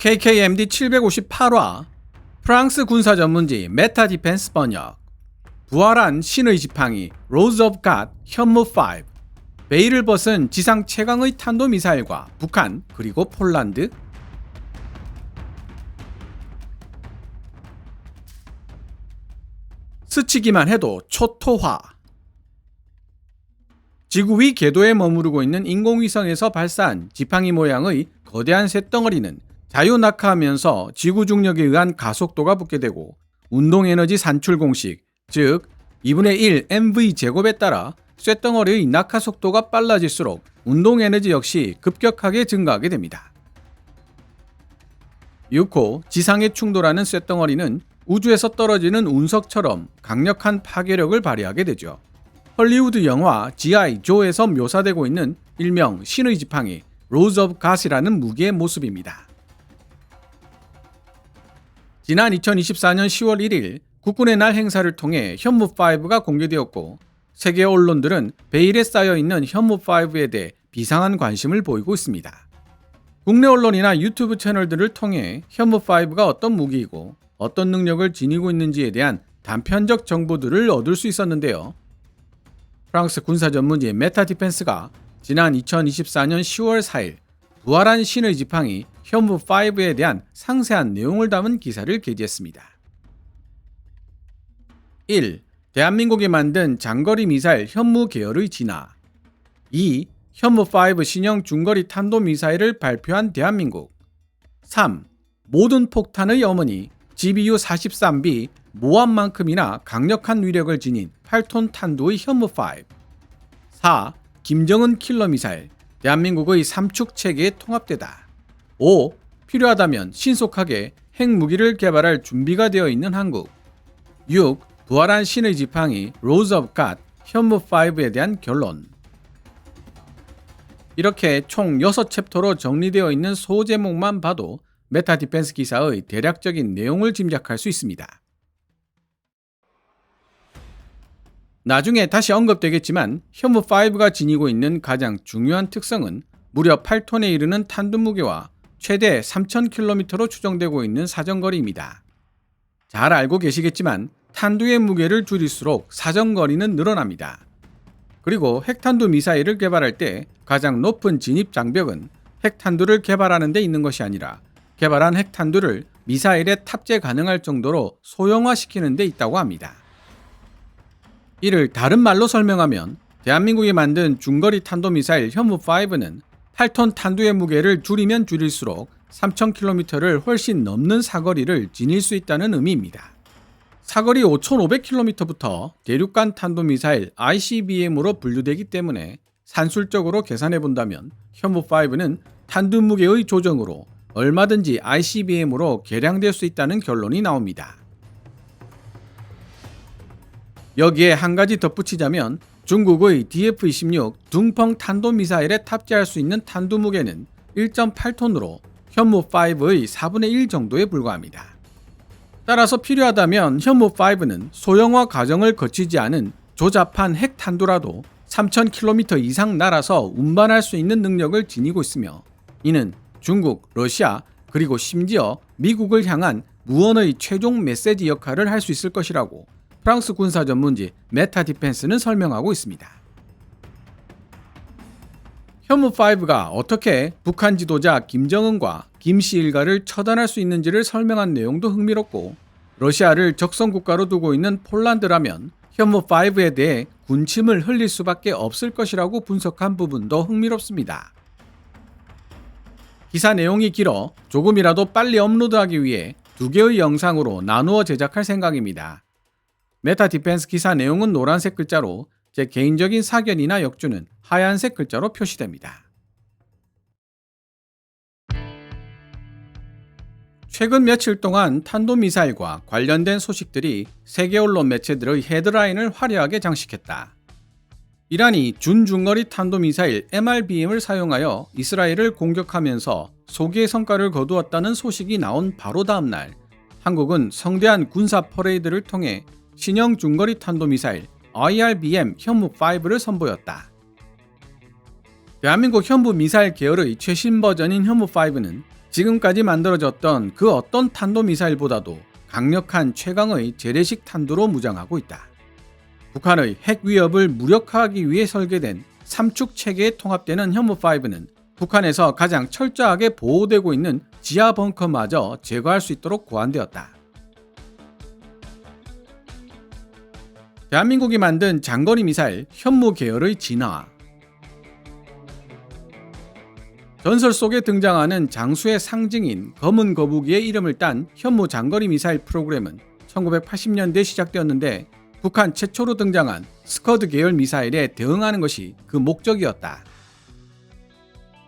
KKMD 758화 프랑스 군사 전문지 메타 디펜스 번역. 부활한 신의 지팡이 로즈 오브 갓 현무 5 베일을 벗은 지상 최강의 탄도 미사일과 북한 그리고 폴란드. 스치기만 해도 초토화. 지구 위 궤도에 머무르고 있는 인공위성에서 발사한 지팡이 모양의 거대한 쇳덩어리는 자유낙하하면서 지구 중력에 의한 가속도가 붙게 되고 운동 에너지 산출 공식, 즉 2분의 1 mv 제곱에 따라 쇳덩어리의 낙하 속도가 빨라질수록 운동 에너지 역시 급격하게 증가하게 됩니다. 6호 지상에 충돌하는 쇳덩어리는 우주에서 떨어지는 운석처럼 강력한 파괴력을 발휘하게 되죠. 헐리우드 영화 G.I. 조에서 묘사되고 있는 일명 신의 지팡이 로즈 오브 갓이라는 무기의 모습입니다. 지난 2024년 10월 1일 국군의 날 행사를 통해 현무5가 공개되었고 세계 언론들은 베일에 쌓여 있는 현무5에 대해 비상한 관심을 보이고 있습니다. 국내 언론이나 유튜브 채널들을 통해 현무5가 어떤 무기이고 어떤 능력을 지니고 있는지에 대한 단편적 정보들을 얻을 수 있었는데요. 프랑스 군사 전문지 메타 디펜스가 지난 2024년 10월 4일 부활한 신의 지팡이 현무5에 대한 상세한 내용을 담은 기사를 게재했습니다. 1. 대한민국이 만든 장거리 미사일 현무 계열의 진화 2. 현무5 신형 중거리 탄도미사일을 발표한 대한민국 3. 모든 폭탄의 어머니 GBU-43B 모함만큼이나 강력한 위력을 지닌 8톤 탄두의 현무5 4. 김정은 킬러 미사일 대한민국의 삼축 체계에 통합되다 5. 필요하다면 신속하게 핵무기를 개발할 준비가 되어 있는 한국 6. 부활한 신의 지팡이 로즈 오브 갓 현무5에 대한 결론 이렇게 총 6챕터로 정리되어 있는 소제목만 봐도 메타 디펜스 기사의 대략적인 내용을 짐작할 수 있습니다. 나중에 다시 언급되겠지만 현무5가 지니고 있는 가장 중요한 특성은 무려 8톤에 이르는 탄두 무게와 최대 3,000km로 추정되고 있는 사정거리입니다. 잘 알고 계시겠지만 탄두의 무게를 줄일수록 사정거리는 늘어납니다. 그리고 핵탄두 미사일을 개발할 때 가장 높은 진입 장벽은 핵탄두를 개발하는 데 있는 것이 아니라 개발한 핵탄두를 미사일에 탑재 가능할 정도로 소형화시키는 데 있다고 합니다. 이를 다른 말로 설명하면 대한민국이 만든 중거리 탄도미사일 현무5는 8톤 탄두의 무게를 줄이면 줄일수록 3,000km를 훨씬 넘는 사거리를 지닐 수 있다는 의미입니다. 사거리 5,500km부터 대륙간 탄도미사일 ICBM으로 분류되기 때문에 산술적으로 계산해 본다면 현무5는 탄두 무게의 조정으로 얼마든지 ICBM으로 개량될 수 있다는 결론이 나옵니다. 여기에 한 가지 덧붙이자면 중국의 DF-26 둥펑 탄도미사일에 탑재할 수 있는 탄두 무게는 1.8톤으로 현무5의 4분의 1 정도에 불과합니다. 따라서 필요하다면 현무5는 소형화 과정을 거치지 않은 조잡한 핵탄두라도 3,000km 이상 날아서 운반할 수 있는 능력을 지니고 있으며 이는 중국, 러시아, 그리고 심지어 미국을 향한 무언의 최종 메시지 역할을 할 수 있을 것이라고 프랑스 군사 전문지 메타 디펜스는 설명하고 있습니다. 현무5가 어떻게 북한 지도자 김정은과 김씨 일가를 처단할 수 있는지를 설명한 내용도 흥미롭고 러시아를 적성 국가로 두고 있는 폴란드라면 현무5에 대해 군침을 흘릴 수밖에 없을 것이라고 분석한 부분도 흥미롭습니다. 기사 내용이 길어 조금이라도 빨리 업로드하기 위해 두 개의 영상으로 나누어 제작할 생각입니다. 메타 디펜스 기사 내용은 노란색 글자로 제 개인적인 사견이나 역주는 하얀색 글자로 표시됩니다. 최근 며칠 동안 탄도미사일과 관련된 소식들이 세계 언론 매체들의 헤드라인을 화려하게 장식했다. 이란이 준중거리 탄도미사일 MRBM을 사용하여 이스라엘을 공격하면서 소기의 성과를 거두었다는 소식이 나온 바로 다음 날 한국은 성대한 군사 퍼레이드를 통해 신형 중거리 탄도미사일 IRBM 현무5를 선보였다. 대한민국 현부 미사일 계열의 최신 버전인 현무5는 지금까지 만들어졌던 그 어떤 탄도미사일보다도 강력한 최강의 재래식 탄두로 무장하고 있다. 북한의 핵 위협을 무력화하기 위해 설계된 삼축 체계에 통합되는 현무5는 북한에서 가장 철저하게 보호되고 있는 지하 벙커마저 제거할 수 있도록 고안되었다. 대한민국이 만든 장거리 미사일 현무 계열의 진화. 전설 속에 등장하는 장수의 상징인 검은 거북이의 이름을 딴 현무 장거리 미사일 프로그램은 1980년대에 시작되었는데 북한 최초로 등장한 스커드 계열 미사일에 대응하는 것이 그 목적이었다.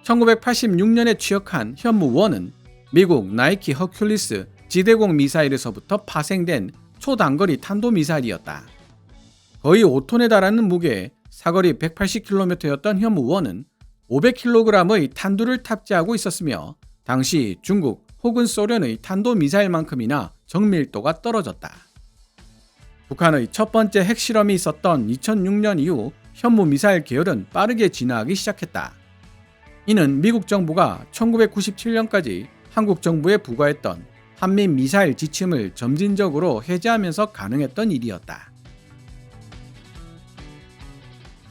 1986년에 취역한 현무1은 미국 나이키 허큘리스 지대공 미사일에서부터 파생된 초단거리 탄도 미사일이었다. 거의 5톤에 달하는 무게에 사거리 180km였던 현무1은 500kg의 탄두를 탑재하고 있었으며 당시 중국 혹은 소련의 탄도 미사일만큼이나 정밀도가 떨어졌다. 북한의 첫 번째 핵실험이 있었던 2006년 이후 현무 미사일 계열은 빠르게 진화하기 시작했다. 이는 미국 정부가 1997년까지 한국 정부에 부과했던 한미 미사일 지침을 점진적으로 해제하면서 가능했던 일이었다.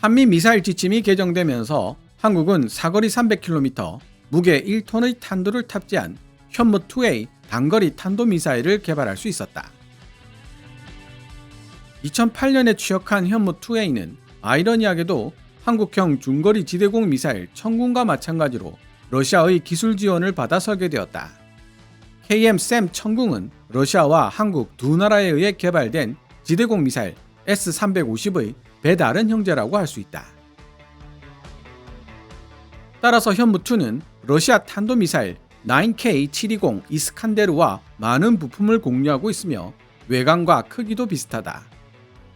한미 미사일 지침이 개정되면서 한국은 사거리 300km, 무게 1톤의 탄두를 탑재한 현무2A 단거리 탄도 미사일을 개발할 수 있었다. 2008년에 취역한 현무2A는 아이러니하게도 한국형 중거리 지대공 미사일 천군과 마찬가지로 러시아의 기술 지원을 받아 설계되었다. KM-SAM 천궁은 러시아와 한국 두 나라에 의해 개발된 지대공 미사일 S-350의 배다른 형제라고 할 수 있다. 따라서 현무2는 러시아 탄도미사일 9K720 이스칸데르와 많은 부품을 공유하고 있으며 외관과 크기도 비슷하다.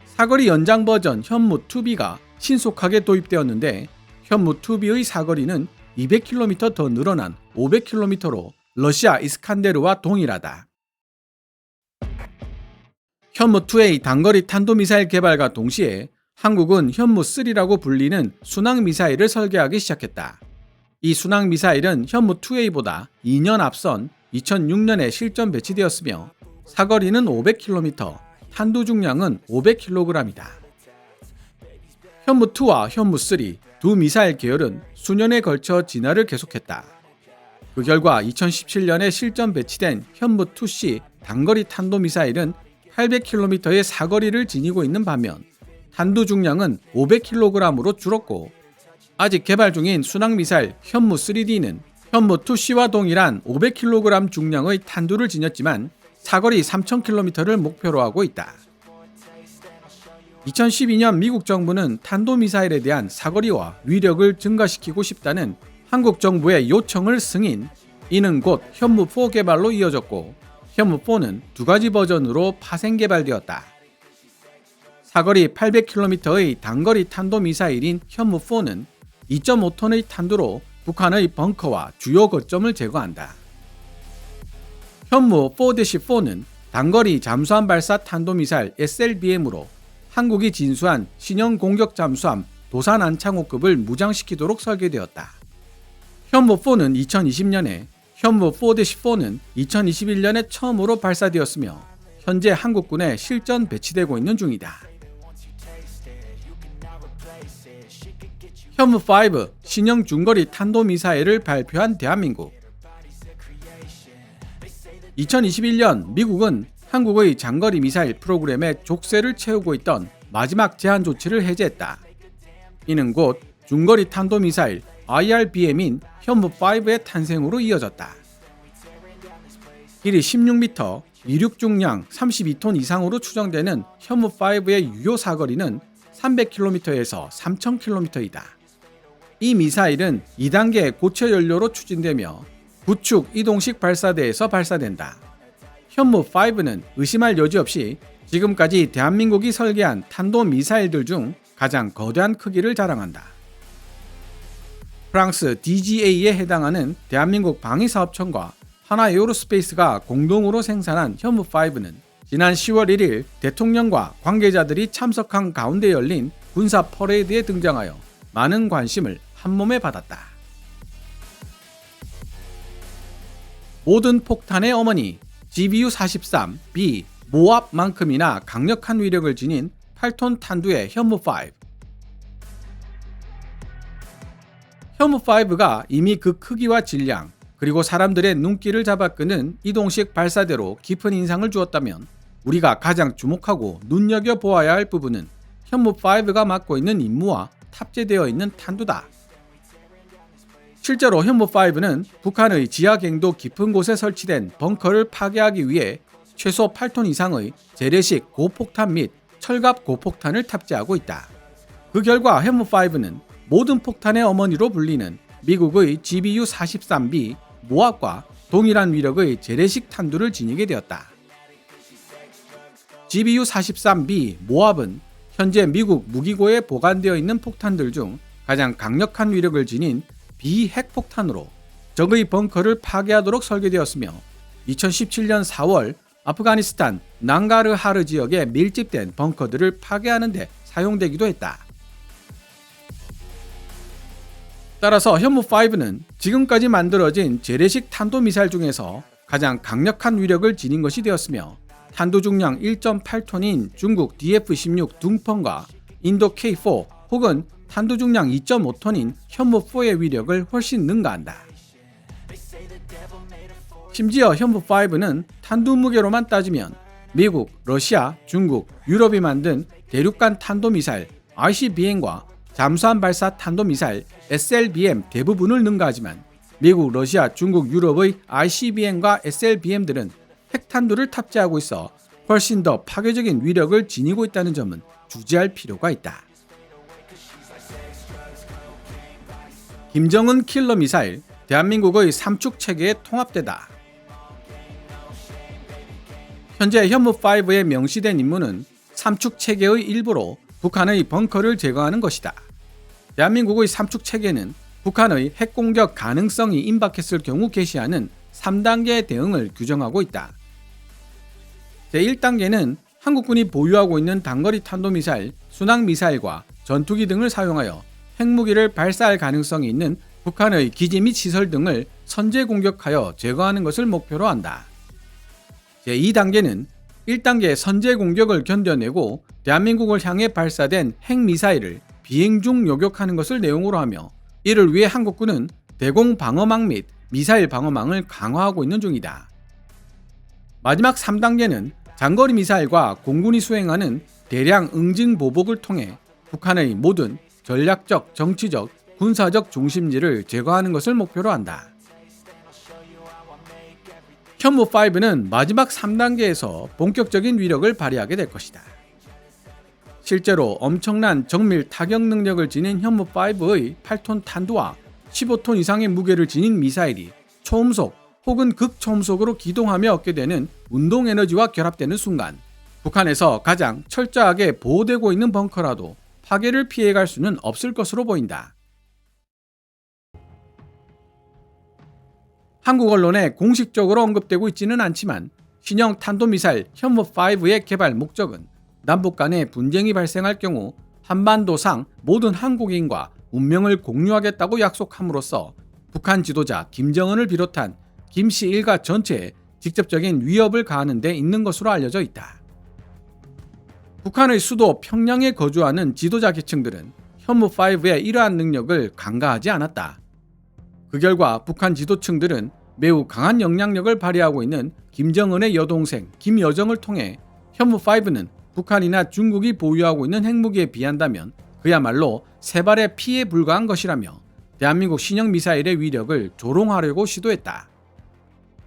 사거리 연장 버전 현무2B가 신속하게 도입되었는데 현무2B의 사거리는 200km 더 늘어난 500km로 러시아 이스칸데르와 동일하다. 현무2A 단거리 탄도미사일 개발과 동시에 한국은 현무3라고 불리는 순항 미사일을 설계하기 시작했다. 이 순항 미사일은 현무2A보다 2년 앞선 2006년에 실전 배치되었으며 사거리는 500km, 탄두 중량은 500kg이다. 현무2와 현무3 두 미사일 계열은 수년에 걸쳐 진화를 계속했다. 그 결과 2017년에 실전 배치된 현무2C 단거리 탄도 미사일은 800km의 사거리를 지니고 있는 반면 탄두 중량은 500kg으로 줄었고 아직 개발 중인 순항미사일 현무 3D는 현무 2C와 동일한 500kg 중량의 탄두를 지녔지만 사거리 3000km를 목표로 하고 있다. 2012년 미국 정부는 탄도미사일에 대한 사거리와 위력을 증가시키고 싶다는 한국 정부의 요청을 승인, 이는 곧 현무4 개발로 이어졌고 현무4는 두 가지 버전으로 파생 개발되었다. 사거리 800km의 단거리 탄도미사일인 현무4는 2.5톤의 탄두로 북한의 벙커와 주요 거점을 제거한다. 현무 4-4는 단거리 잠수함 발사 탄도미사일 SLBM으로 한국이 진수한 신형 공격 잠수함 도산 안창호급을 무장시키도록 설계되었다. 현무4는 2020년에 현무 4-4는 2021년에 처음으로 발사되었으며 현재 한국군에 실전 배치되고 있는 중이다. 현무5 신형 중거리 탄도미사일을 발표한 대한민국 2021년 미국은 한국의 장거리 미사일 프로그램의 족쇄를 채우고 있던 마지막 제한 조치를 해제했다. 이는 곧 중거리 탄도미사일 IRBM인 현무5의 탄생으로 이어졌다. 길이 16m, 이륙 중량 32톤 이상으로 추정되는 현무5의 유효 사거리는 300km에서 3000km이다. 이 미사일은 2단계 고체 연료로 추진되며 구축 이동식 발사대에서 발사된다. 현무 5는 의심할 여지 없이 지금까지 대한민국이 설계한 탄도 미사일들 중 가장 거대한 크기를 자랑한다. 프랑스 DGA에 해당하는 대한민국 방위사업청과 하나 에어로스페이스가 공동으로 생산한 현무 5는 지난 10월 1일 대통령과 관계자들이 참석한 가운데 열린 군사 퍼레이드에 등장하여 많은 관심을 한몸에 받았다. 모든 폭탄의 어머니 GBU-43B 모압만큼이나 강력한 위력을 지닌 8톤 탄두의 현무5. 현무5가 이미 그 크기와 질량, 그리고 사람들의 눈길을 잡아 끄는 이동식 발사대로 깊은 인상을 주었다면 우리가 가장 주목하고 눈여겨 보아야 할 부분은 현무5가 맡고 있는 임무와 탑재되어 있는 탄두다. 실제로 현무5는 북한의 지하 갱도 깊은 곳에 설치된 벙커를 파괴하기 위해 최소 8톤 이상의 재래식 고폭탄 및 철갑 고폭탄을 탑재하고 있다. 그 결과 현무5는 모든 폭탄의 어머니로 불리는 미국의 GBU-43B 모압과 동일한 위력의 재래식 탄두를 지니게 되었다. GBU-43B 모압은 현재 미국 무기고에 보관되어 있는 폭탄들 중 가장 강력한 위력을 지닌 비핵폭탄으로 적의 벙커를 파괴하도록 설계되었으며 2017년 4월 아프가니스탄 낭가르하르 지역에 밀집된 벙커들을 파괴하는 데 사용되기도 했다. 따라서 현무5는 지금까지 만들어진 재래식 탄도미사일 중에서 가장 강력한 위력을 지닌 것이 되었으며 탄도 중량 1.8톤인 중국 DF-16 둥펑과 인도 K4 혹은 탄도 중량 2.5톤인 현무4의 위력을 훨씬 능가한다. 심지어 현무5는 탄두 무게로만 따지면 미국, 러시아, 중국, 유럽이 만든 대륙간 탄도미사일 ICBM과 잠수함 발사 탄도미사일 SLBM 대부분을 능가하지만 미국, 러시아, 중국, 유럽의 ICBM과 SLBM들은 핵탄두를 탑재하고 있어 훨씬 더 파괴적인 위력을 지니고 있다는 점은 주지할 필요가 있다. 김정은 킬러 미사일, 대한민국의 삼축 체계의 통합대다. 현재 현무5에 명시된 임무는 삼축 체계의 일부로 북한의 벙커를 제거하는 것이다. 대한민국의 삼축 체계는 북한의 핵 공격 가능성이 임박했을 경우 개시하는 3단계 대응을 규정하고 있다. 제1단계는 한국군이 보유하고 있는 단거리 탄도미사일, 순항미사일과 전투기 등을 사용하여 핵무기를 발사할 가능성이 있는 북한의 기지 및 시설 등을 선제 공격하여 제거하는 것을 목표로 한다. 제2단계는 1단계 선제 공격을 견뎌내고 대한민국을 향해 발사된 핵미사일을 비행 중 요격하는 것을 내용으로 하며 이를 위해 한국군은 대공 방어망 및 미사일 방어망을 강화하고 있는 중이다. 마지막 3단계는 장거리 미사일과 공군이 수행하는 대량 응징 보복을 통해 북한의 모든 전략적, 정치적, 군사적 중심지를 제거하는 것을 목표로 한다. 현무5는 마지막 3단계에서 본격적인 위력을 발휘하게 될 것이다. 실제로 엄청난 정밀 타격 능력을 지닌 현무5의 8톤 탄두와 15톤 이상의 무게를 지닌 미사일이 초음속 혹은 극초음속으로 기동하며 얻게 되는 운동 에너지와 결합되는 순간 북한에서 가장 철저하게 보호되고 있는 벙커라도 파괴를 피해갈 수는 없을 것으로 보인다. 한국 언론에 공식적으로 언급되고 있지는 않지만 신형 탄도미사일 현무5의 개발 목적은 남북 간의 분쟁이 발생할 경우 한반도상 모든 한국인과 운명을 공유하겠다고 약속함으로써 북한 지도자 김정은을 비롯한 김씨 일가 전체에 직접적인 위협을 가하는 데 있는 것으로 알려져 있다. 북한의 수도 평양에 거주하는 지도자 계층들은 현무5의 이러한 능력을 간과하지 않았다. 그 결과 북한 지도층들은 매우 강한 영향력을 발휘하고 있는 김정은의 여동생 김여정을 통해 현무5는 북한이나 중국이 보유하고 있는 핵무기에 비한다면 그야말로 세 발의 피에 불과한 것이라며 대한민국 신형 미사일의 위력을 조롱하려고 시도했다.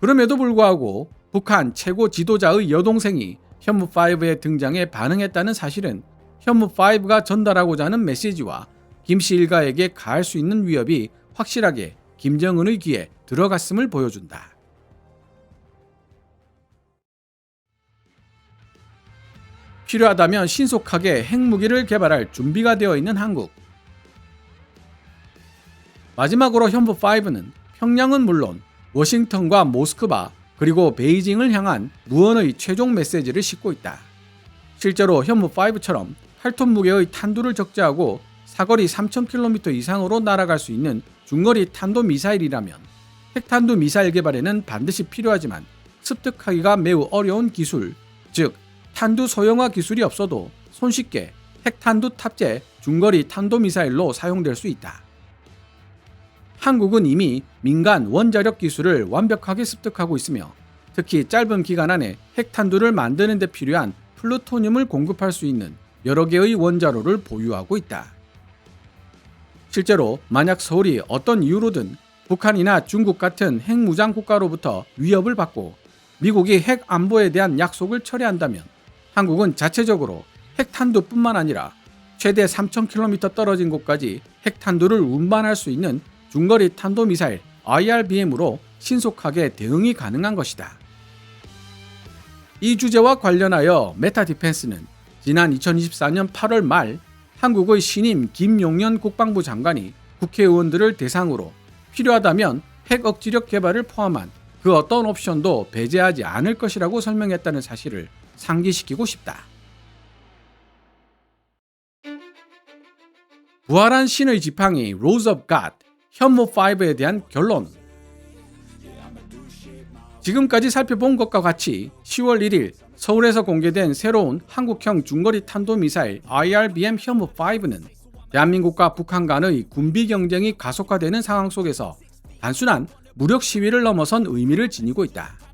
그럼에도 불구하고 북한 최고 지도자의 여동생이 현무5의 등장에 반응했다는 사실은 현무5가 전달하고자 하는 메시지와 김씨 일가에게 가할 수 있는 위협이 확실하게 김정은의 귀에 들어갔음을 보여준다. 필요하다면 신속하게 핵무기를 개발할 준비가 되어 있는 한국. 마지막으로 현부5는 평양은 물론 워싱턴과 모스크바 그리고 베이징을 향한 무언의 최종 메시지를 싣고 있다. 실제로 현무5처럼 8톤 무게의 탄두를 적재하고 사거리 3,000km 이상으로 날아갈 수 있는 중거리 탄도 미사일이라면 핵탄두 미사일 개발에는 반드시 필요하지만 습득하기가 매우 어려운 기술, 즉 탄두 소형화 기술이 없어도 손쉽게 핵탄두 탑재 중거리 탄도미사일로 사용될 수 있다. 한국은 이미 민간 원자력 기술을 완벽하게 습득하고 있으며 특히 짧은 기간 안에 핵탄두를 만드는 데 필요한 플루토늄을 공급할 수 있는 여러 개의 원자로를 보유하고 있다. 실제로 만약 서울이 어떤 이유로든 북한이나 중국 같은 핵무장 국가로부터 위협을 받고 미국이 핵 안보에 대한 약속을 철회한다면 한국은 자체적으로 핵탄두뿐만 아니라 최대 3,000km 떨어진 곳까지 핵탄두를 운반할 수 있는 중거리 탄도미사일 IRBM으로 신속하게 대응이 가능한 것이다. 이 주제와 관련하여 메타 디펜스는 지난 2024년 8월 말 한국의 신임 김용년 국방부 장관이 국회의원들을 대상으로 필요하다면 핵 억지력 개발을 포함한 그 어떤 옵션도 배제하지 않을 것이라고 설명했다는 사실을 상기시키고 싶다. 부활한 신의 지팡이 Rose of God 현무 5에 대한 결론 지금까지 살펴본 것과 같이 10월 1일 서울에서 공개된 새로운 한국형 중거리 탄도미사일 IRBM 현무 5는 대한민국과 북한 간의 군비 경쟁이 가속화되는 상황 속에서 단순한 무력 시위를 넘어선 의미를 지니고 있다.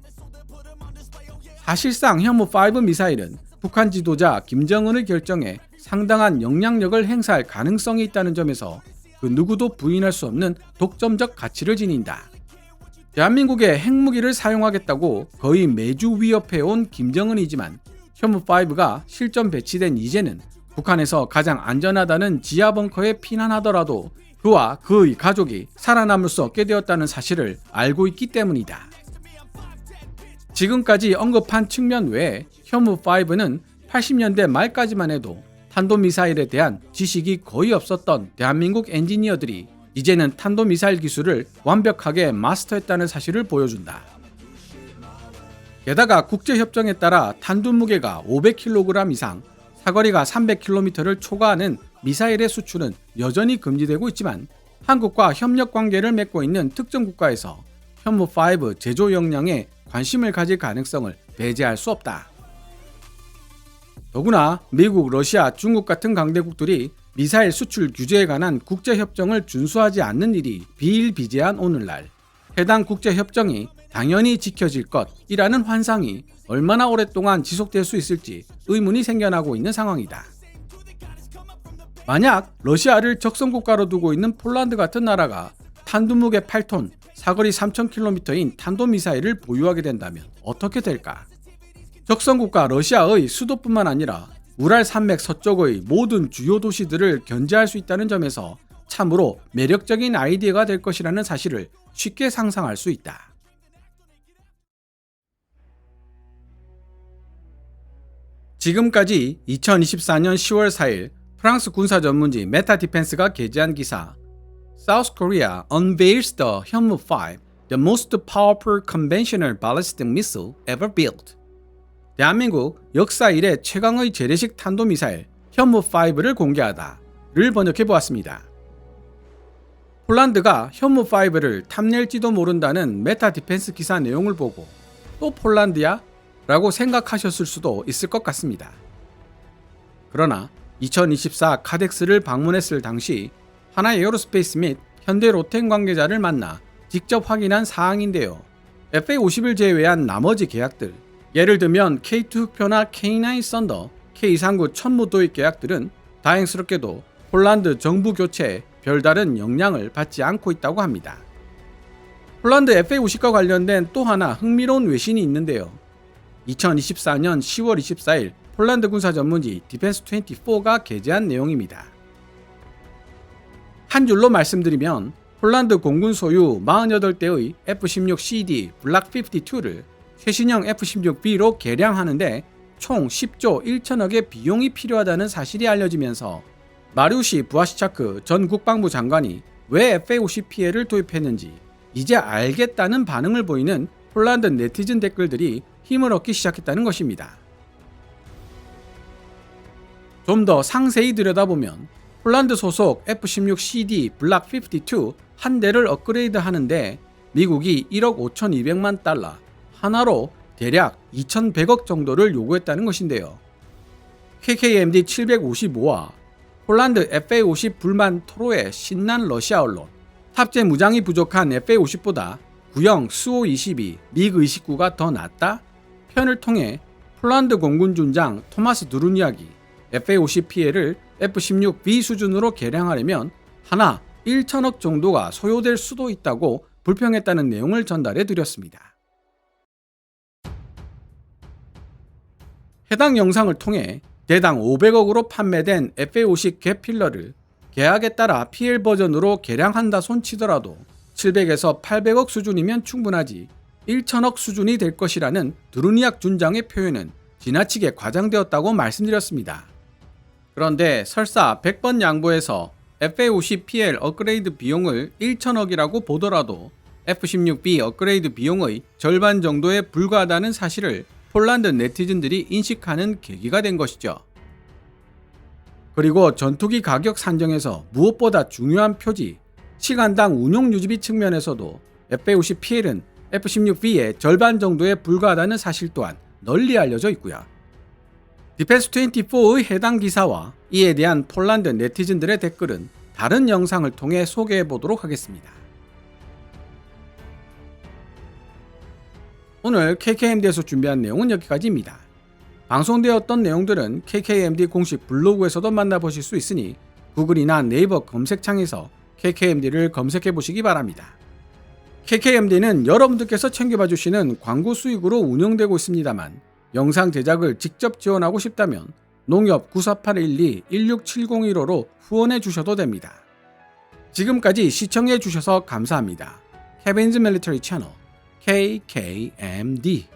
사실상 현무 5 미사일은 북한 지도자 김정은의 결정에 상당한 영향력을 행사할 가능성이 있다는 점에서 그 누구도 부인할 수 없는 독점적 가치를 지닌다. 대한민국의 핵무기를 사용하겠다고 거의 매주 위협해온 김정은이지만 현무5가 실전 배치된 이제는 북한에서 가장 안전하다는 지하 벙커에 피난하더라도 그와 그의 가족이 살아남을 수 없게 되었다는 사실을 알고 있기 때문이다. 지금까지 언급한 측면 외에 현무5는 80년대 말까지만 해도 탄도미사일에 대한 지식이 거의 없었던 대한민국 엔지니어들이 이제는 탄도미사일 기술을 완벽하게 마스터했다는 사실을 보여준다. 게다가 국제협정에 따라 탄두 무게가 500kg 이상, 사거리가 300km를 초과하는 미사일의 수출은 여전히 금지되고 있지만 한국과 협력 관계를 맺고 있는 특정 국가에서 현무5 제조 역량에 관심을 가질 가능성을 배제할 수 없다. 더구나 미국, 러시아, 중국 같은 강대국들이 미사일 수출 규제에 관한 국제협정을 준수하지 않는 일이 비일비재한 오늘날 해당 국제협정이 당연히 지켜질 것이라는 환상이 얼마나 오랫동안 지속될 수 있을지 의문이 생겨나고 있는 상황이다. 만약 러시아를 적성국가로 두고 있는 폴란드 같은 나라가 탄두무게 8톤, 사거리 3,000km인 탄도미사일을 보유하게 된다면 어떻게 될까? 적성국가 러시아의 수도뿐만 아니라 우랄 산맥 서쪽의 모든 주요 도시들을 견제할 수 있다는 점에서 참으로 매력적인 아이디어가 될 것이라는 사실을 쉽게 상상할 수 있다. 지금까지 2024년 10월 4일 프랑스 군사 전문지 메타 디펜스가 게재한 기사 South Korea unveils the 현무5, the most powerful conventional ballistic missile ever built. 대한민국 역사 이래 최강의 재래식 탄도미사일 현무 5를 공개하다를 번역해 보았습니다. 폴란드가 현무 5를 탐낼지도 모른다는 메타 디펜스 기사 내용을 보고 또 폴란드야? 라고 생각하셨을 수도 있을 것 같습니다. 그러나 2024 카덱스를 방문했을 당시 하나 에어로스페이스 및 현대 로텐 관계자를 만나 직접 확인한 사항인데요. FA50을 제외한 나머지 계약들, 예를 들면 K2 흑표나 K9 썬더, K39 천무 도입 계약들은 다행스럽게도 폴란드 정부 교체에 별다른 영향을 받지 않고 있다고 합니다. 폴란드 FA50과 관련된 또 하나 흥미로운 외신이 있는데요. 2024년 10월 24일 폴란드 군사 전문지 디펜스24가 게재한 내용입니다. 한 줄로 말씀드리면 폴란드 공군 소유 48대의 F-16CD 블락 52를 최신형 F-16B로 개량하는데 총 10조 1천억의 비용이 필요하다는 사실이 알려지면서 마리우시 부아시차크 전 국방부 장관이 왜 FA-50P를 도입했는지 이제 알겠다는 반응을 보이는 폴란드 네티즌 댓글들이 힘을 얻기 시작했다는 것입니다. 좀 더 상세히 들여다보면 폴란드 소속 F-16CD 블락 52 한 대를 업그레이드 하는데 미국이 1억 5,200만 달러, 하나로 대략 2,100억 정도를 요구했다는 것인데요. KKMD 755와 폴란드 FA50 불만 토로의 신난 러시아 언론, 탑재 무장이 부족한 FA50보다 구형 수호22 미그29가 더 낫다? 편을 통해 폴란드 공군 준장 토마스 두룬 이야기, FA50PL을 F-16B 수준으로 개량하려면 하나 1천억 정도가 소요될 수도 있다고 불평했다는 내용을 전달해 드렸습니다. 해당 영상을 통해 대당 500억으로 판매된 FA50 개필러를 계약에 따라 PL 버전으로 개량한다 손치더라도 700에서 800억 수준이면 충분하지 1천억 수준이 될 것이라는 드루니악 준장의 표현은 지나치게 과장되었다고 말씀드렸습니다. 그런데 설사 100번 양보해서 FA50PL 업그레이드 비용을 1천억이라고 보더라도 F16B 업그레이드 비용의 절반 정도에 불과하다는 사실을 폴란드 네티즌들이 인식하는 계기가 된 것이죠. 그리고 전투기 가격 산정에서 무엇보다 중요한 표지, 시간당 운용 유지비 측면에서도 F-50PL은 F-16B의 절반 정도에 불과하다는 사실 또한 널리 알려져 있고요. 디펜스24의 해당 기사와 이에 대한 폴란드 네티즌들의 댓글은 다른 영상을 통해 소개해 보도록 하겠습니다. 오늘 KKMD에서 준비한 내용은 여기까지입니다. 방송되었던 내용들은 KKMD 공식 블로그에서도 만나보실 수 있으니 구글이나 네이버 검색창에서 KKMD를 검색해 보시기 바랍니다. KKMD는 여러분들께서 챙겨봐 주시는 광고 수익으로 운영되고 있습니다만 영상 제작을 직접 지원하고 싶다면 농협 948112-16701호로 후원해 주셔도 됩니다. 지금까지 시청해 주셔서 감사합니다. 케빈즈 밀리터리 채널 KKMD